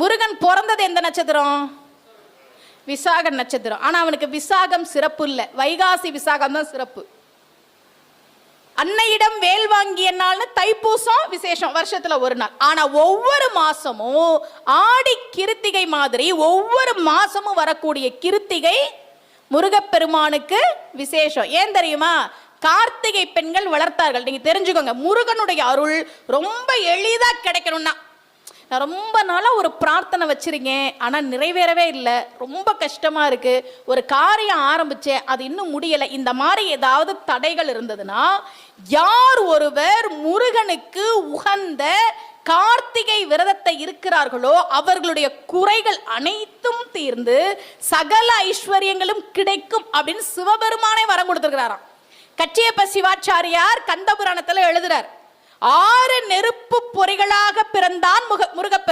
முருகன் பிறந்தது எந்த நட்சத்திரம்? விசாக நட்சத்திரம். ஆனால் அவனுக்கு விசாகம் சிறப்பு இல்லை. வைகாசி விசாகம் தான் சிறப்பு. அன்னையிடம் வேல் வாங்கிய நாள்னு தைப்பூசம் விசேஷம் வருஷத்துல ஒரு நாள். ஆனா ஒவ்வொரு மாசமும் ஆடி கிருத்திகை மாதிரி ஒவ்வொரு மாசமும் வரக்கூடிய கிருத்திகை முருகப்பெருமானுக்கு விசேஷம். ஏன் தெரியுமா? கார்த்திகை பெண்கள் வளர்த்தார்கள். நீங்க தெரிஞ்சுக்கோங்க. முருகனுடைய அருள் ரொம்ப எளிதா கிடைக்கணும்னா நான் ரொம்ப நாளாக ஒரு பிரார்த்தனை வச்சுருக்கேன். ஆனால் நிறைவேறவே இல்லை. ரொம்ப கஷ்டமாக இருக்குது ஒரு காரியம் ஆரம்பித்தேன் அது இன்னும் முடியலை. இந்த மாதிரி ஏதாவது தடைகள் இருந்ததுன்னா யார் ஒருவர் முருகனுக்கு உகந்த கார்த்திகை விரதத்தை இருக்கிறார்களோ அவர்களுடைய குறைகள் அனைத்தும் தீர்ந்து சகல ஐஸ்வர்யங்களும் கிடைக்கும் அப்படின்னு சிவபெருமானே வரம் கொடுத்துருக்கிறாராம். கச்சியப்ப சிவாச்சாரியார் கந்தபுராணத்தில் எழுதுறார். ஆறு நெருப்பு பொறிகளாக பிறந்தான் முக முருகப்பெரு